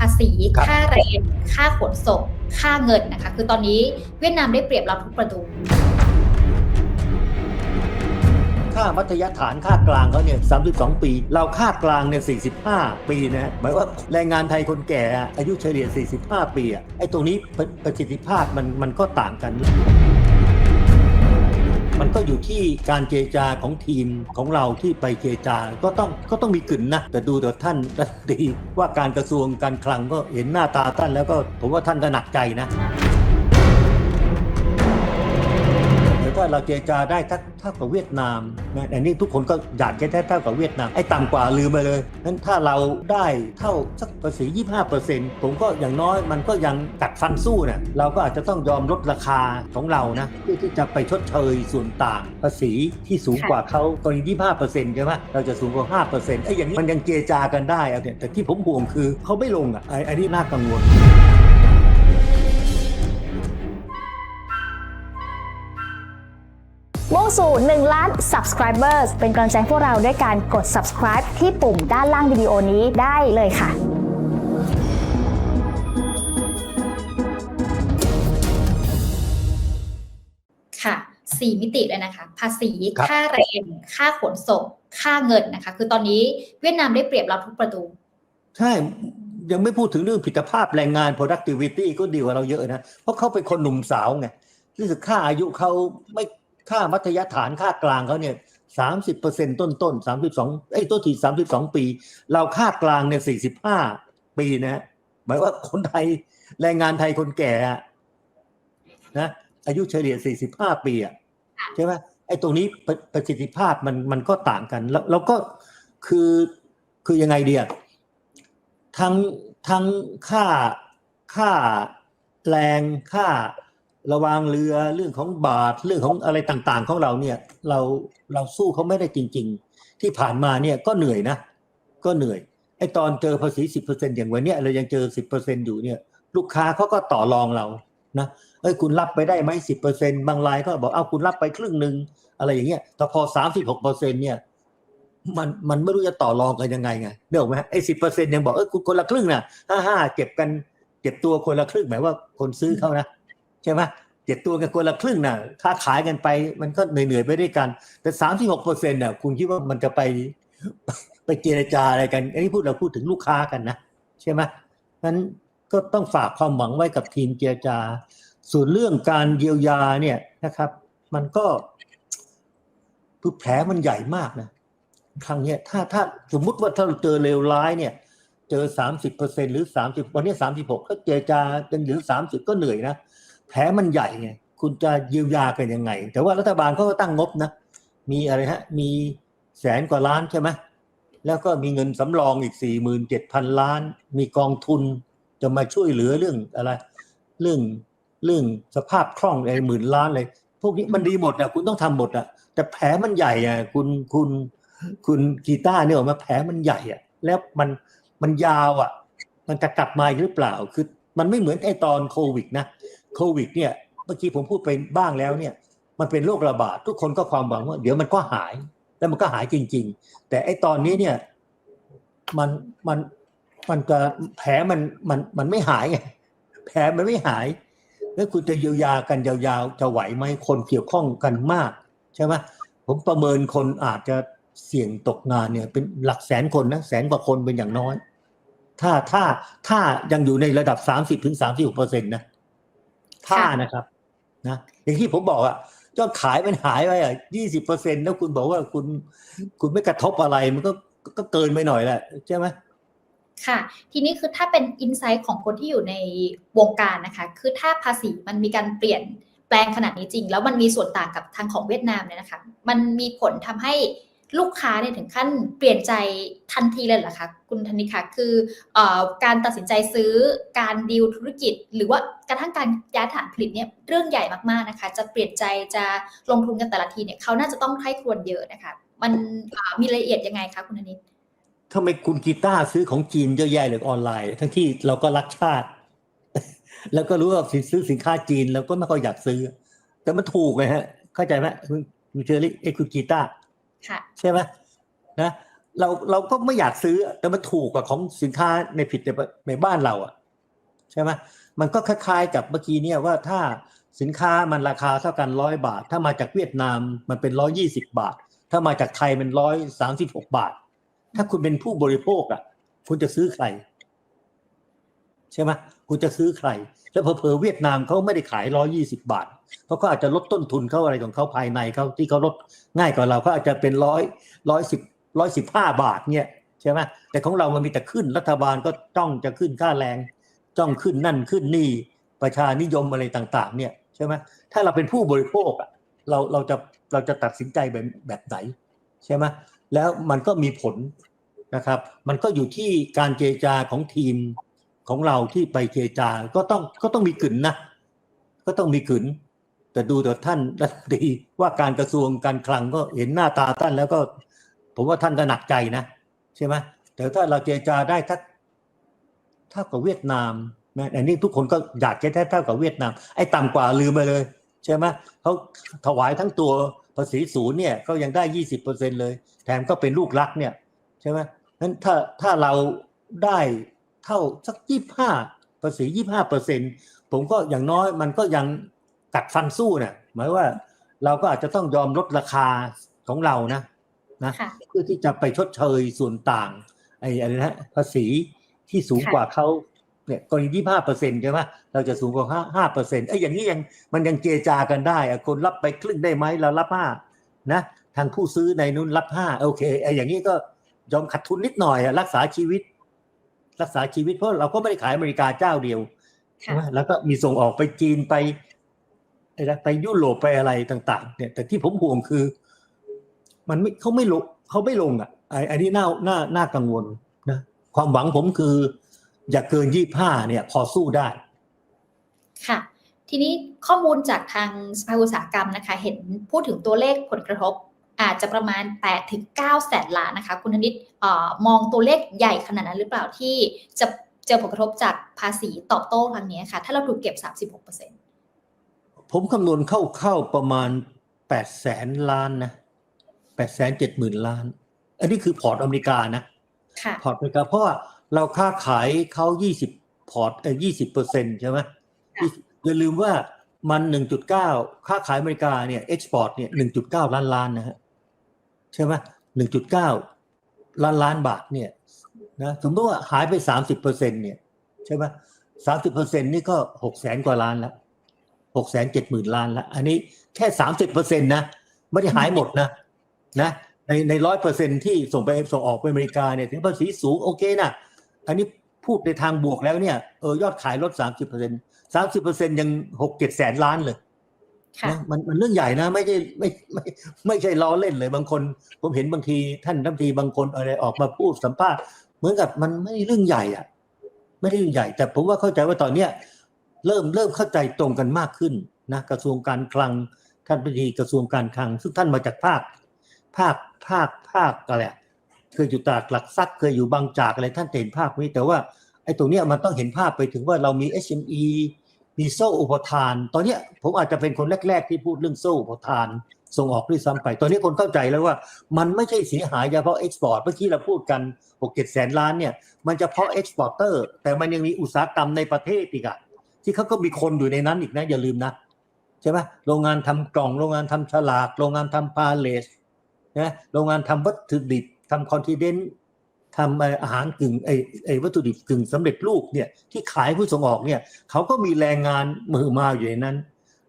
ภาษีครับค่าแรง ค่าขนส่ง ค่าเงินนะคะ คือตอนนี้เวียดนามได้เปรียบเราทุกประตูค่ามัธยฐานค่ากลางเขาเนี่ย32 ปี เราค่ากลางเนี่ย45 ปีนะหมายว่าแรงงานไทยคนแก่อะอายุเฉลี่ย 45 ปีอะไอ้ตรงนี้ประประสิทธิภาพมันมันก็ต่างกัน มันก็อยู่ที่การเจรจาของทีมของเราที่ไปเจรจาก็ต้องก็ต้องมีกลิ่นนะ แต่ดูแต่ท่านรัฐมนตรีว่าการกระทรวงการคลังก็เห็นหน้าตาท่านแล้วก็ผมว่าท่านก็หนักใจนะ เราเจรจาได้เท่ากับเวียดนามนะอันนี้ทุกคนก็อยากจะได้เท่ากับเวียดนามไอ้ต่ำกว่าลืมไปเลยนั้นถ้าเราได้เท่าสักภาษี 25%ผมก็อย่างน้อยมันก็ยังกัดฟันสู้นะเราก็อาจจะต้องยอมลดราคาของเรานะเพื่อที่จะไปชดเชยส่วนต่างภาษีที่สูงกว่าเขากรณี25%ใช่ไหมเราจะสูงกว่า 5%ไอ้อย่างนี้มันยังเจรจากันได้เอาเนี่ยแต่ที่ผมห่วงคือเขาไม่ลงอะไอ้ไอ้นี่น่ากังวล มุ่งสู่ 1 ล้าน subscribers เป็นกำลังใจให้พวกเราด้วยการกด subscribe ที่ปุ่มด้านล่างวิดีโอนี้ได้เลยค่ะค่ะสี่มิติเลยนะคะ ภาษีครับค่าแรง ค่าขนส่ง ค่าเงินนะคะ คือตอนนี้เวียดนามได้เปรียบเราทุกประตู ใช่ ยังไม่พูดถึงเรื่องผิดภาพแรงงาน productivity ก็ดีกว่าเราเยอะนะ เพราะเขาเป็นคนหนุ่มสาวไงรู้สึกค่าอายุเขาไม่ ค่ามัธยฐานค่ากลางเขาเนี่ยสามสิบเปอร์เซ็นต้นต้นสามสิบสองไอ้ยตัวทีสามสิบสองปี เราค่ากลางเนี่ยสี่สิบห้าปีนะหมายว่าคนไทยแรงงานไทยคนแก่อะนะอายุเฉลี่ยสี่สิบห้าปีอะใช่ไหมไอ้ตรงนี้ประประสิทธิภาพมันมันก็ต่างกัน แล้วแล้วก็คือคือยังไงเดียทั้งทั้งค่าค่าแรงค่า ระวางเรือเรื่องของบาทเรื่องของอะไรต่างๆ ของเราเนี่ย เราเราสู้เขาไม่ได้จริง ๆ ที่ผ่านมาเนี่ยก็เหนื่อยนะ ก็เหนื่อยไอตอนเจอภาษีสิบเปอร์เซ็นอย่างวันเนี้ยเรายังเจอสิบเปอร์เซ็นอยู่เนี่ย ลูกค้าเขาก็ต่อรองเรานะเอ้ยคุณรับไปได้ไหมสิบเปอร์เซ็นบางรายก็บอกเอาคุณรับไปครึ่งหนึ่งอะไรอย่างเงี้ยแต่พอสามสิบหกเปอร์เซ็นเนี่ยมันมันไม่รู้จะต่อรองกันยังไงไงเดี๋ยวไหมไอ้สิบเปอร์เซ็นยังบอกเออคุณคนละครึ่งนะห้าห้าเก็บกันเก็บตัวคนละครึ่งหมายว่าคนซื้อเขานะ ใช่ไหมเก็บตัวกันคนละครึ่งนะถ้าขายกันไปมันก็เหนื่อยๆไปด้วยกัน แต่สามสิบหกเปอร์เซ็นต์น่ะคุณคิดว่ามันจะไปไปเจรจาอะไรกันอันนี้พูดเราพูดถึงลูกค้ากันนะใช่ไหมนั้นก็ต้องฝากความหวังไว้กับทีมเจรจา ส่วนเรื่องการเยียวยาเนี่ยนะครับ มันก็คือแผลมันใหญ่มากนะครั้งเนี้ยถ้าถ้าสมมุติว่าถ้าเราเจอเลวร้ายเนี่ย เจอสามสิบเปอร์เซ็นหรือสามสิบวันนี้สามสิบหกถ้าเจรจาเป็นหรือสามสิบก็เหนื่อยนะ แผลมันใหญ่ไงคุณจะเยียวยากันยังไง แต่ว่ารัฐบาลเขาก็ตั้งงบนะ มีอะไรฮะ มีแสนกว่าล้านใช่ไหมแล้วก็มีเงินสำรองอีกสี่หมื่นเจ็ดพันล้าน มีกองทุนจะมาช่วยเหลือเรื่องอะไร เรื่องเรื่องสภาพคล่องอะไรหมื่นล้านเลย พวกนี้มันดีหมดอะคุณต้องทำหมดอะ แต่แผลมันใหญ่อะคุณคุณคุณกีตาร์เนี่ยออกมาแผลมันใหญ่อะแล้วมันมันยาวอะมันจะกลับมาอีกหรือเปล่า คือมันไม่เหมือนไอ้ตอนโควิดนะ โควิดเนี่ยเมื่อกี้ผมพูดไปบ้างแล้วเนี่ยมันเป็นโรคระบาดทุกคนก็ความหวังว่า เดี๋ยวมันก็หายแล้วมันก็หายจริง ๆ แต่ไอ้ตอนนี้เนี่ยมันมันมันจะแผลมันมันมันไม่หายไงแผลมันไม่หาย แล้วคุณจะเยียวยากันยาวๆจะไหวไหมคนเกี่ยวข้องกันมากใช่ไหมผมประเมินคนอาจจะเสี่ยงตกงานเนี่ย เป็นหลักแสนคนนะแสนกว่าคนเป็นอย่างน้อย ถ้าถ้าถ้ายังอยู่ในระดับสามสิบถึงสามสิบเปอร์เซ็นต์นะ ถ้านะครับนะอย่างที่ผมบอกอะยอดขายมันหายไปอะยี่สิบเปอร์เซ็นต์แล้วคุณบอกว่าคุณ คุณไม่กระทบอะไรมันก็ก็เกินไปหน่อยแหละใช่ไหมค่ะ ทีนี้คือถ้าเป็นอินไซต์ของคนที่อยู่ในวงการนะคะ คือถ้าภาษีมันมีการเปลี่ยนแปลงขนาดนี้จริง แล้วมันมีส่วนต่างกับทางของเวียดนามเนี่ยนะคะ มันมีผลทำให้ ลูกค้าเนี่ยถึงขั้นเปลี่ยนใจทันทีเลยเหรอคะคุณธนิคะคืออการตัดสินใจซื้อการดีลธุรกิจ หรือว่ากระทั่งการย้ายฐานผลิตเนี่ยเรื่องใหญ่มากๆนะคะ จะเปลี่ยนใจจะลงทุนกันแต่ละทีเนี่ยเขาน่าจะต้องไข้ควญเยอะนะคะ มันมีรายละเอียดยังไงคะคุณธนิตทำไมคุณกีตาร์ซื้อของจีนเยอะแยะเลยออนไลน์ ทั้งที่เราก็รักชาติ แล้วก็รู้ว่าซื้อสินค้าจีนเราก็ไม่ค่อยอยากซื้อ แต่มันถูกไงฮะ เข้าใจไหมคุณเชอรี่เอ้คุณกีตาร์ ใช่ไหมนะเราเราก็ไม่อยากซื้อแต่มันถูกกว่าของสินค้าในผิดในในบ้านเราอะใช่ไหมมันก็คล้ายๆกับเมื่อกี้เนี่ยว่าถ้าสินค้ามันราคาเท่ากันร้อยบาท ถ้ามาจากเวียดนามมันเป็นร้อยี่สิบาท ถ้ามาจากไทยมันร้อยสามสิบหกบาท ถ้าคุณเป็นผู้บริโภคอะ คุณจะซื้อใคร ใช่ไหม คุณจะซื้อใคร แล้วเพอเวียดนามเขาไม่ได้ขายร้อยี่สิบาทเขาก็อาจจะลดต้นทุนเขาอะไรของเขาภายในเขาที่เขาลดง่ายกว่าเราก็อาจจะเป็นร้อยร้อยสิบร้อยสิบห้าบาทเนี่ยใช่ไหมแต่ของเรามันมีแต่ขึ้นรัฐบาลก็จ้องจะขึ้นค่าแรง จ้องขึ้นนั่นขึ้นนี่ประชานิยมอะไรต่างๆ เนี่ยใช่ไหมถ้าเราเป็นผู้บริโภคอะเราเราจะเราจะตัดสินใจแบบแบบไหนใช่ไหมแล้วมันก็มีผลนะครับ มันก็อยู่ที่การเจรจาของทีม ของเราที่ไปเจรจา ก็ต้องก็ต้องมีกึนนะก็ต้องมีกึนแต่ดูแต่ท่านรัฐมนตรีว่าการกระทรวงการคลังก็เห็นหน้าตาท่านแล้วก็ ผมว่าท่านก็หนักใจนะ ใช่ไหมแต่ถ้าเราเจรจาได้ทักเท่ากับเวียดนามนะอันนี้ทุกคนก็อยากจะได้เท่ากับเวียดนาม ไอ้ต่ำกว่าลืมไปเลย ใช่ไหมเขาถวายทั้งตัวภาษีศูนย์เนี่ยก็ยังได้ยี่สิบเปอร์เซ็นเลย แถมก็เป็นลูกรักเนี่ย ใช่ไหมนั้นถ้าถ้าเราได้ เท่าสักยี่ห้าภาษียี่ห้าเปอร์เซ็นผมก็อย่างน้อยมันก็ยังกัดฟันสู้เนี่ยหมายว่าเราก็อาจจะต้องยอมลดราคาของเรานะนะค่ะเพื่อที่จะไปชดเชยส่วนต่างไอ้อะไรนะภาษีที่สูงกว่าเขาเนี่ยกรณียี่ห้าเปอร์เซ็นใช่ไหมเราจะสูงกว่าห้าห้าเปอร์เซ็นต์ไอ้ยอย่างนี้ยังมันยังเจรจากันได้อะคนรับไปครึ่งได้ไหมเรารับห้านะทางผู้ซื้อในนู้นรับห้าโอเคไอ้อย่างนี้ก็ยอมขาดทุนนิดหน่อยอะรักษาชีวิต รักษาชีวิตเพราะเราก็ไม่ได้ขายอเมริกาเจ้าเดียวใช่ค่ะไหมแล้วก็มีส่งออกไปจีนไปไอ้นะไปยุโรปไปอะไรต่าง ๆ เนี่ย แต่ที่ผมห่วงคือ มันไม่เขาไม่ลงเขาไม่ลงอะไอ้ไอ้นี่น่าน่าน่ากังวลนะความหวังผมคือ อย่าเกินยี่ห้าเนี่ย พอสู้ได้ ค่ะ ทีนี้ข้อมูลจากทางสภาอุตสาหกรรมนะคะ เห็นพูดถึงตัวเลขผลกระทบ อาจจะประมาณ8ถึง9แสนล้านนะคะคุณธนิตเอ่อมองตัวเลขใหญ่ขนาดนั้นหรือเปล่าที่จะเจอผลกระทบจากภาษีตอบโต้ครั้งนี้ค่ะ ถ้าเราถูกเก็บ 36%ผมคำนวณเข้าๆประมาณแปดแสนล้านนะแปดแสนเจ็ดหมื่นล้าน อันนี้คือพอร์ตอเมริกานะค่ะพอร์ตอเมริกาเพราะว่าเราค้าขายเขายี่สิบพอร์ตเอยี่สิบเปอร์เซ็นใช่ไหมค่ะอย่าลืมว่ามันหนึ่งจุดเก้าค้าขายอเมริกาเนี่ยเอ็กซ์พอร์ตเนี่ยหนึ่งจุดเก้าล้านล้านนะฮะ ใช่ไหมหนึ่งจุดเก้าล้านล้านบาทเนี่ยนะสมมติว่าหายไปสามสิบเปอร์เซ็นเนี่ยใช่ไหมสามสิบเปอร์เซ็นนี่ก็หกแสนกว่าล้านละหกแสนเจ็ดหมื่นล้านละอันนี้แค่สามสิบเปอร์เซ็นนะไม่ได้หายหมดนะนะในในร้อยเปอร์เซ็นที่ส่งไปส่งออกไปอเมริกาเนี่ยถึงภาษีสูงโอเคนะอันนี้พูดในทางบวกแล้วเนี่ยเออยอดขายลดสามสิบเปอร์เซ็นสามสิบเปอร์เซ็นยังหกเจ็ดแสนล้านเลย นะมันมันเรื่องใหญ่นะ ไม่ใช่ไม่ไม่ไม่ใช่ล้อเล่นเลยบางคน ผมเห็นบางทีท่านรัฐมนตรีบางคนอะไรออกมาพูดสัมภาษณ์เหมือนกับมันไม่เรื่องใหญ่อะ ไม่ได้เรื่องใหญ่ แต่ผมว่าเข้าใจว่าตอนเนี้ยเริ่มเริ่มเข้าใจตรงกันมากขึ้นนะกระทรวงการคลังท่านรัฐมนตรีกระทรวงการคลัง ซึ่งท่านมาจากภาค ภาคภาคภาคอะไรเคยอยู่ตลาดหลักทรัพย์เคยอยู่บางจากอะไรท่านเห็นภาพนี้แต่ว่าไอ้ตรงเนี้ยมันต้องเห็นภาพไปถึงว่าเรามี SME มีโซ่อุปทาน ตอนนี้ผมอาจจะเป็นคนแรก ๆ ที่พูดเรื่องโซ่อุปทาน ส่งออกด้วยซ้ำไป ตอนนี้คนเข้าใจแล้วว่า มันไม่ใช่เสียหายเฉพาะเอ็กซ์พอร์ตเมื่อกี้เราพูดกัน6 7แสนล้านเนี่ยมันจะเพาะเอ็กซ์พอร์เตอร์แต่มันยังมีอุตสาหกรรมในประเทศอีกอะที่เขาก็มีคนอยู่ในนั้นอีกนะอย่าลืมนะใช่ไหมโรงงานทำกล่องโรงงานทำฉลาก โรงงานทำพาเลสนะโรงงานทำวัตถุดิบทำคอนทิเดนต์ ทำอาหารกึ่งไอไอวัตถุดิบกึ่งสำเร็จรูปเนี่ยที่ขายผู้ส่งออกเนี่ยเขาก็มีแรงงานมือมาอยู่ในนั้น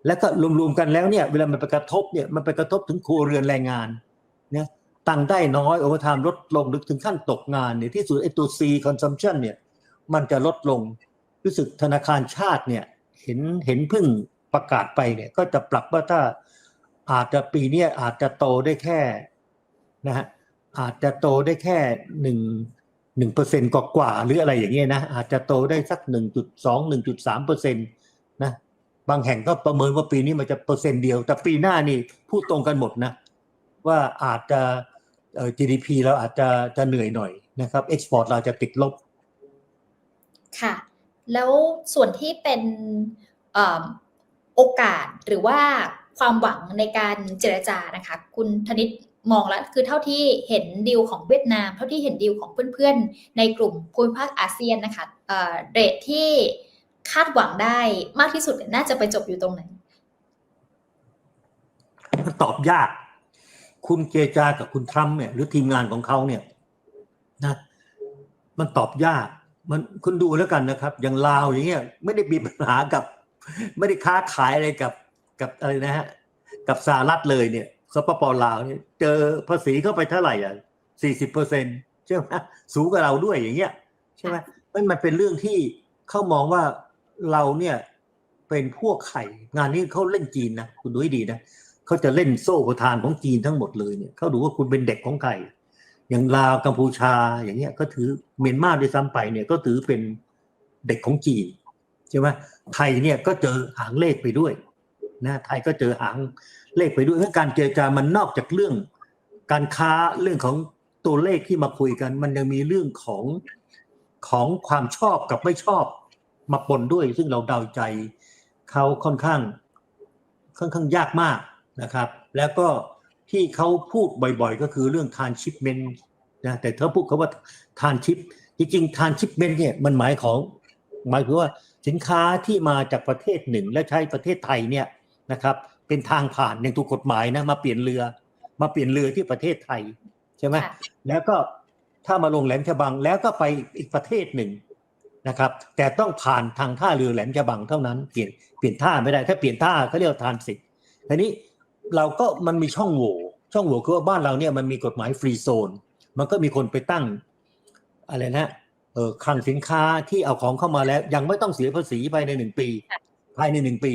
แล้วก็รวมๆกันแล้วเนี่ยเวลามันไปกระทบเนี่ยมันไปกระทบถึงครัวเรือนแรงงานเนี่ยตังค์ได้น้อยโอเวอร์ไทม์ลดลงหรือถึงขั้นตกงานเนี่ยที่สุดไอตัว C consumption เนี่ยมันจะลดลงรู้สึกธนาคารชาติเนี่ยเห็นเห็นพิ่งประกาศไปเนี่ยก็จะปรับว่าถ้าอาจจะปีเนี้ยอาจจะโตได้แค่นะฮะ อาจจะโตได้แค่หนึ่งหนึ่งเปอร์เซ็นกว่าๆหรืออะไรอย่างเงี้ยนะ อาจจะโตได้สักหนึ่งจุดสองหนึ่งจุดสามเปอร์เซ็นตนะบางแห่งก็ประเมินว่าปีนี้มันจะเปอร์เซ็นต์เดียว แต่ปีหน้านี่พูดตรงกันหมดนะ ว่าอาจจะเอ่อ GDP เราอาจจะจะเหนื่อยหน่อยนะครับเอ็กซ์พอร์ตเราจะติดลบ ค่ะ แล้วส่วนที่เป็นโอกาสหรือว่าความหวังในการเจรจานะคะ คุณธนิต มองแล้วคือเท่าที่เห็นดีลของเวียดนาม เท่าที่เห็นดีลของเพื่อนๆ ในกลุ่มภูมิภาคอาเซียนนะคะเออเรทที่คาดหวังได้มากที่สุดน่าจะไปจบอยู่ตรงไหนมันตอบยาก คุณเจจากับคุณทรัมป์เนี่ยหรือทีมงานของเขาเนี่ยนะมันตอบยาก มันคุณดูแล้วกันนะครับ อย่างลาวอย่างเงี้ยไม่ได้มีปัญหากับ ไม่ได้ค้าขายอะไรกับกับอะไรนะฮะกับสหรัฐเลยเนี่ย สปปลาวเนี่ยเจอภาษีเข้าไปเท่าไหร่อะสี่สิบเปอร์เซ็นใช่ไหมสูงกว่าเราด้วยอย่างเงี้ยใช่ไหมมันมันเป็นเรื่องที่เขามองว่าเราเนี่ยเป็นพวกไข่งานนี้เขาเล่นจีนนะคุณดูให้ดีนะเขาจะเล่นโซ่ประธานของจีนทั้งหมดเลยเนี่ยเขาดูว่าคุณเป็นเด็กของใครอย่างลาวกัมพูชาอย่างเงี้ยก็ถือเมียนมาด้วยซ้ำไปเนี่ยก็ถือเป็นเด็กของจีนใช่ไหมไทยเนี่ยก็เจอหางเลขไปด้วย นะไทยก็เจอหางเลขไปด้วยเพราะการเจรจามันนอกจากเรื่อง การค้าเรื่องของตัวเลขที่มาคุยกัน มันยังมีเรื่องของของความชอบกับไม่ชอบมาปนด้วย ซึ่งเราเดาใจเขาค่อนข้าง ค่อนข้างยากมากนะครับ แล้วก็ที่เขาพูดบ่อยๆ ก็คือเรื่องทานชิปเมนนะแต่เธอพูดคาว่าทานชิปจริงๆทานชิปเมนเนี่ยมันหมายของหมายถึงว่าสินค้าที่มาจากประเทศหนึ่งและใช้ประเทศไทยเนี่ย นะครับ เป็นทางผ่านอย่างถูกกฎหมายนะมาเปลี่ยนเรือ มาเปลี่ยนเรือที่ประเทศไทยใช่ไหมค่ะแล้วก็ถ้ามาลงแหลมฉบังแล้วก็ไปอีกประเทศหนึ่งนะครับ แต่ต้องผ่านทางท่าเรือแหลมฉบังเท่านั้นเปลี่ยนเปลี่ยนท่าไม่ได้ ถ้าเปลี่ยนท่าเขาเรียกว่าทานสิทธิ์ทีนี้เราก็มันมีช่องโหว่ช่องโหว่คือว่าบ้านเราเนี่ยมันมีกฎหมายฟรีโซน มันก็มีคนไปตั้งอะไรนะเออคลังสินค้าที่เอาของเข้ามาแล้ว ยังไม่ต้องเสียภาษีภายในหนึ่งปี ภายในหนึ่งปี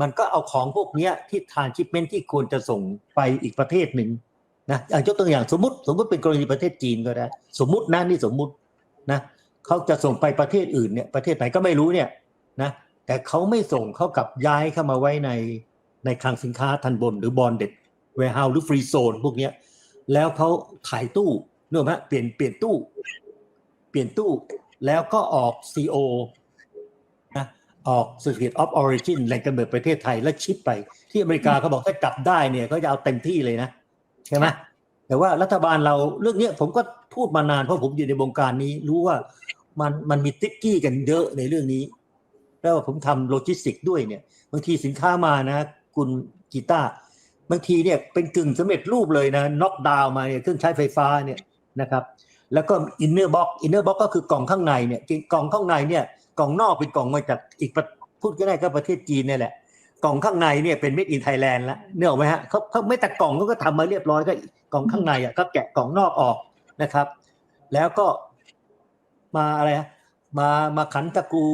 มันก็เอาของพวกนี้ที่ทานชิปเมนที่ควรจะส่งไปอีกประเทศหนึ่งนะอย่างยกตัวอย่างสมมติสมมติเป็นกรณีประเทศจีนก็ได้ สมมตินะนี่สมมตินะเขาจะส่งไปประเทศอื่นเนี่ยประเทศไหนก็ไม่รู้เนี่ยนะแต่เขาไม่ส่งเขากลับย้ายเข้ามาไว้ในในคลังสินค้าทันบน หรือบอลเด็ดเวร์เฮาหรือฟรีโซนพวกเนี้ยแล้วเขาขายตู้นึกออกไหมเปลี่ยนเปลี่ยนตู้ เปลี่ยนตู้แล้วก็ออก CO ออก Certificate of Origin แหล่งกำเนิดประเทศไทยแล้วชิปไป ที่อเมริกาเขาบอกถ้าจับได้เนี่ยเขาจะเอาเต็มที่เลยนะ ใช่ไหมแต่ว่ารัฐบาลเราเรื่องเนี้ยผมก็พูดมานานเพราะผมอยู่ในวงการนี้ รู้ว่ามันมันมีติ๊กกี้กันเยอะในเรื่องนี้ แล้วผมทำโลจิสติกส์ด้วยเนี่ยบางทีสินค้ามานะ คุณกีตาร์บางทีเนี่ยเป็นกึ่งสำเร็จรูปเลยนะน็อกดาวมาเนี่ยเครื่องใช้ไฟฟ้าเนี่ยนะครับ แล้วก็อินเนอร์บ็อกอินเนอร์บ็อกก็คือกล่องข้างในเนี่ยกล่องข้างในเนี่ยกล่องนอกเป็นกล่องมาจากอีกประพูดก็ได้ก็ประเทศจีนเนี่ยแหละกล่องข้างในเนี่ยเป็น made in Thailand แล้วเนกออกไหมฮะเขาเขาไม่แต่กล่องเขาก็ทำมาเรียบร้อยก็กล่องข้างในอะก็แกะกล่องนอกออกนะครับ แล้วก็มาอะไรฮะมามาขันตะกู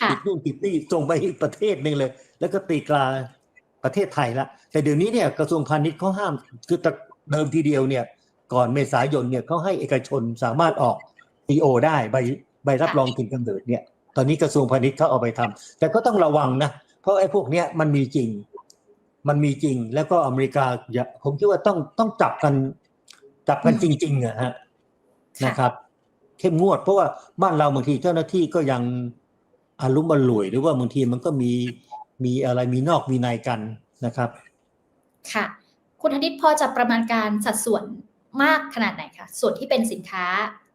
ค่ะติดนู่นติดนี่ส่งไปอีกประเทศหนึ่งเลย แล้วก็ตีกลาประเทศไทยละแต่เดี๋ยวนี้เนี่ยกระทรวงพาณิชย์เขาห้ามคือแต่เดิมทีเดียวเนี่ย ก่อนเมษายนเนี่ยเขาให้เอกชนสามารถออก CO ได้ใบใบรับรองถิ่นกำเนิดเนี่ย ตอนนี้กระทรวงพาณิชย์เขาเอาไปทำแต่ก็ต้องระวังนะ เพราะไอ้พวกเนี้ยมันมีจริง มันมีจริง แล้วก็อเมริกาอย่าผมคิดว่าต้องต้องจับกันจับกันจริงๆอะฮะนะครับ เข้มงวด เพราะว่าบ้านเราบางทีเจ้าหน้าที่ก็ยังอารุมอร่วยหรือว่าบางทีมันก็มีมีอะไรมีนอกมีในกันนะครับ ค่ะ คุณธนิตพอจะประมาณการสัดส่วน มากขนาดไหนคะส่วนที่เป็นสินค้า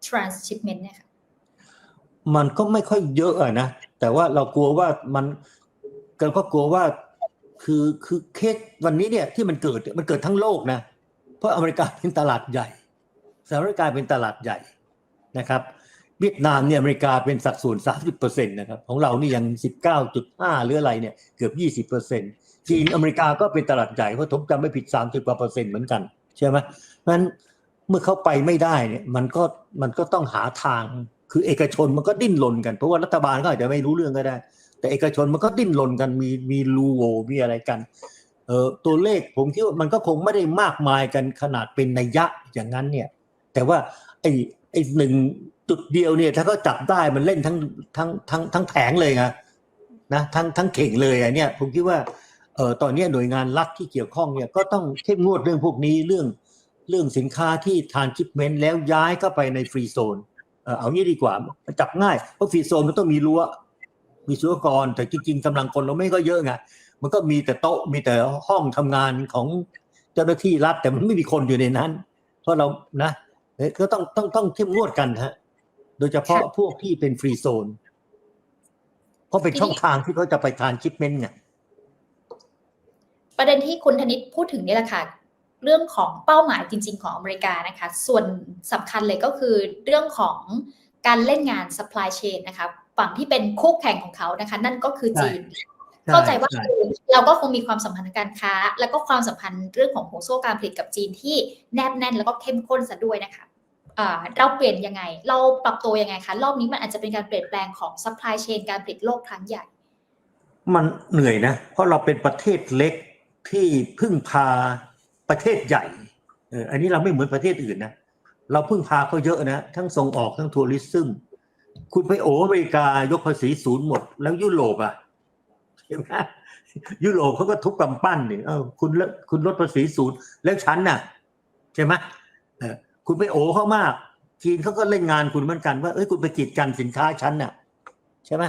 transshipment เนี่ยค่ะมันก็ไม่ค่อยเยอะอะนะ แต่ว่าเรากลัวว่ามันเราก็กลัวว่าคือคือเคสวันนี้เนี่ยที่มันเกิดมันเกิดทั้งโลกนะ เพราะอเมริกาเป็นตลาดใหญ่สหรัฐอเมริกาเป็นตลาดใหญ่นะครับ เวียดนามเนี่ยอเมริกาเป็นสัดส่วน 30%นะครับของเรานี่ยัง 19.5 หรืออะไรเนี่ยเกือบ 20%จีนอเมริกาก็เป็นตลาดใหญ่เพราะผมจำไม่ผิด 30กว่าเปอร์เซ็นต์เหมือนกัน ใช่ไหมเพราะนั้นเมื่อเขาไปไม่ได้เนี่ยมันก็มันก็ต้องหาทาง คือเอกชนมันก็ดิ้นรนกัน เพราะว่ารัฐบาลก็อาจจะไม่รู้เรื่องก็ได้ แต่เอกชนมันก็ดิ้นรนกันมีมีรูโวมีอะไรกันเอ่อตัวเลขผมคิดว่ามันก็คงไม่ได้มากมายกันขนาดเป็นนัยยะอย่างนั้นเนี่ย แต่ว่าไอ้ไอ้หนึ่งจุดเดียวเนี่ย ถ้าเขาจับได้มันเล่นทั้งทั้งทั้งทั้งแผงเลยนะนะทั้งทั้งเข่งเลยอะเนี่ยผมคิดว่า เอ่อตอนเนี้ยหน่วยงานรัฐที่เกี่ยวข้องเนี่ยก็ต้องเข้มงวดเรื่องพวกนี้เรื่องเรื่องสินค้าที่ทานชิปเมนต์แล้วย้ายเข้าไปในฟรีโซนเออเอางี้ดีกว่ามันจับง่ายเพราะฟรีโซนมันต้องมีรั้วมีสุรกรแต่จริงๆกำลังคนเราไม่ก็เยอะไงมันก็มีแต่โต๊ะมีแต่ห้องทำงานของเจ้าหน้าที่รัฐแต่มันไม่มีคนอยู่ในนั้น เพราะเรานะเอ้ยก็ต้องต้องต้องเข้มงวดกันฮะ โดยเฉพาะพวกที่เป็นฟรีโซนเพราะเป็นช่องทางที่เขาจะไปทานชิปเมนต์ไง ประเด็นที่คุณธนิตพูดถึงนี่แหละค่ะเรื่องของเป้าหมายจริง ๆ ของอเมริกานะคะ ส่วนสำคัญเลยก็คือเรื่องของการเล่นงาน supply chain นะคะฝั่งที่เป็นคู่แข่งของเขานะคะ นั่นก็คือจีน เข้าใจว่าช่เราก็คงมีความสัมพันธ์ทางการค้า แล้วก็ความสัมพันธ์เรื่องของห่วงโซ่การผลิตกับจีนที่แนบแน่นแล้วก็เข้มข้นซะด้วยนะคะอ่าเราเปลี่ยนยังไง เราปรับตัวยังไงคะรอบนี้มันอาจจะเป็นการเปลี่ยนแปลงของ supply chain การผลิตโลกครั้งใหญ่ มันเหนื่อยนะ เพราะเราเป็นประเทศเล็ก ที่พึ่งพาประเทศใหญ่อันนี้เราไม่เหมือนประเทศอื่นนะเราพึ่งพาเขาเยอะนะ ทั้งส่งออกทั้งทัวริซึมคุณไปโออเมริกายกภาษีศูนย์หมด แล้วยุโรปอะใช่ไหมยุโรปเขาก็ทุบกำปั้นนี่เออคุณลดคุณลดภาษีศูนย์แล้วฉันน่ะใช่ไหมเออคุณไปโอเขามากจีนเขาก็เล่นงานคุณเหมือนกันว่าเอ้ยคุณไปกีดกันสินค้าฉันน่ะ ใช่ไหม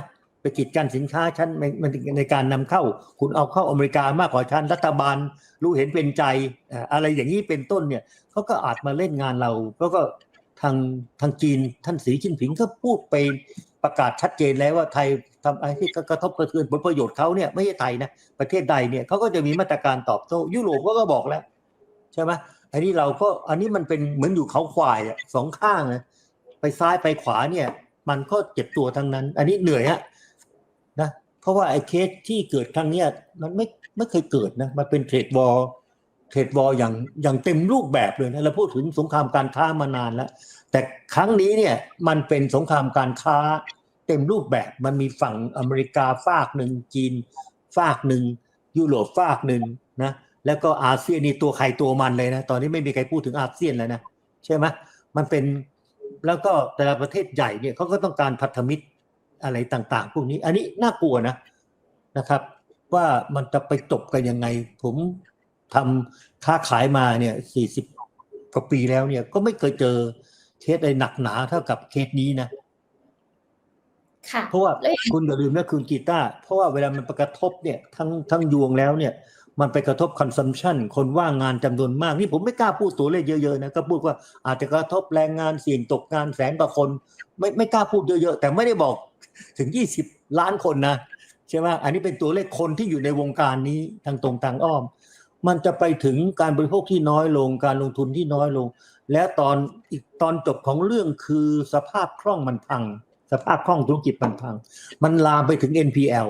ไปกีดกันสินค้าชั้นในในในการนำเข้า คุณเอาเข้าอเมริกามากกว่าชั้นรัฐบาลรู้เห็นเป็นใจอะไรอย่างนี้เป็นต้นเนี่ยเขาก็อาจมาเล่นงานเราแล้วก็ทางทางจีนท่านสีจิ้นผิงก็พูดไปประกาศชัดเจนแล้วว่าไทยทำอะไรที่กระทบกระเทือนผลประโยชน์เขาเนี่ยไม่ใช่ไทยนะประเทศใดเนี่ยเขาก็จะมีมาตรการตอบโต้ยุโรปก็ก็บอกแล้วใช่ไหมอันนี้เราก็อันนี้มันเป็นเหมือนอยู่เขาควายอะสองข้างนะไปซ้ายไปขวาเนี่ย มันก็เจ็บตัวทั้งนั้น อันนี้เหนื่อยฮะ เพราะว่าไอ้เคสที่เกิดครั้งเนี้ยมันไม่ไม่เคยเกิดนะมันเป็นเทรดวอลเทรดวอลอย่างอย่างเต็มรูปแบบเลยนะเราพูดถึงสงครามการค้ามานานแล้ว แต่ครั้งนี้เนี่ยมันเป็นสงครามการค้าเต็มรูปแบบมันมีฝั่งอเมริกาฝากหนึ่งจีนฝากหนึ่งยุโรปฝากหนึ่งนะแล้วก็อาเซียนนี่ตัวใครตัวมันเลยนะตอนนี้ไม่มีใครพูดถึงอาเซียนแล้วนะใช่ไหมมันเป็นแล้วก็แต่ละประเทศใหญ่เนี่ยเขาก็ต้องการพันธมิตร อะไรต่างๆ พวกนี้ อันนี้น่ากลัวนะนะครับ ว่ามันจะไปจบกันยังไง ผมทำค้าขายมาเนี่ยสี่สิบกว่าปีแล้วเนี่ย ก็ไม่เคยเจอเคสอะไรหนักหนาเท่ากับเคสนี้นะค่ะเพราะว่าแล้วคุณอย่าลืมนะคุณกีตาร์เพราะว่าเวลามันไปกระทบเนี่ยทั้งทั้งยวงแล้วเนี่ย มันไปกระทบคอนซัมชันคนว่างงานจำนวนมาก นี่ผมไม่กล้าพูดตัวเลขเยอะๆนะก็พูดว่าอาจจะกระทบแรงงานเสี่ยงตกงานแสนกว่าคน ไม่ไม่กล้าพูดเยอะๆแต่ไม่ได้บอกถึง 20 ล้านคนนะใช่ไหมอันนี้เป็นตัวเลขคนที่อยู่ในวงการนี้ทางตรงทางอ้อม มันจะไปถึงการบริโภคที่น้อยลง การลงทุนที่น้อยลง และตอนอีกตอนจบของเรื่องคือสภาพคล่องมันพัง สภาพคล่องธุรกิจมันพัง มันลามไปถึง NPL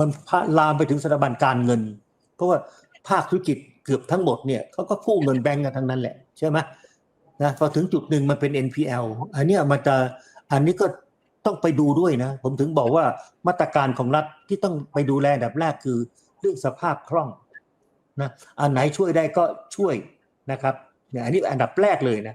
มันลามไปถึงสถาบันการเงิน เพราะว่าภาคธุรกิจเกือบทั้งหมดเนี่ยเขาก็กู้เงินแบงก์กันทั้งนั้นแหละใช่ไหมนะพอถึงจุดหนึ่งมันเป็น NPL อันนี้มันจะอันนี้ก็ต้องไปดูด้วยนะ ผมถึงบอกว่ามาตรการของรัฐที่ต้องไปดูแลดับแรกคือเรื่องสภาพคล่องนะอันไหนช่วยได้ก็ช่วยนะครับเนี่ยอันนี้อันดับแรกเลยนะ